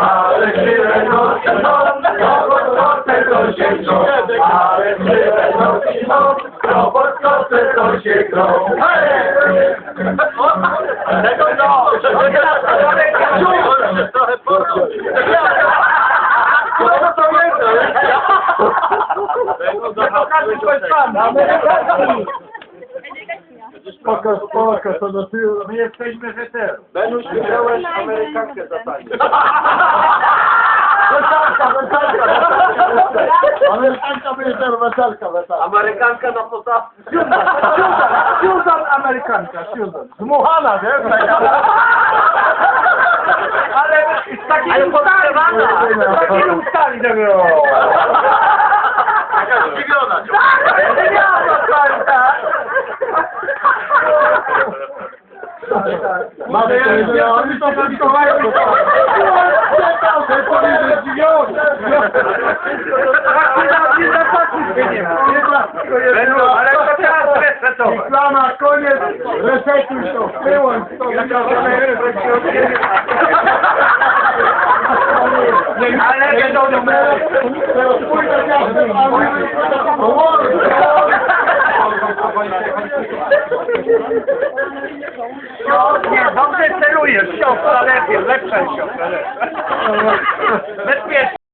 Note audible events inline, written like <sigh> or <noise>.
ale siłę nocy noc, robotkoce to się grą. Ale siłę noc, robotkoce to się grą. Tego no! Spoko, spoko, to do tyłu. My jesteśmy weteran. Benuś, wybrałeś Amerykankę za tańce. <laughs> Weselka, weselka. Amerykanka będzie weselka, weselka. Amerykanka na posadzce. Susan, Susan Amerykanka, Susan. Dmuchana, wiesz? Ale z takimi ustami. Z takimi ustami to było. Mamy to jest, oni to. Czekał, że powiedzieć zdziwiony. Ale to teraz resetować. Reklama, koniec, resetuj to, wyłącz to. Ale na a my połowy. Jest lepsza niż <laughs> lepsza.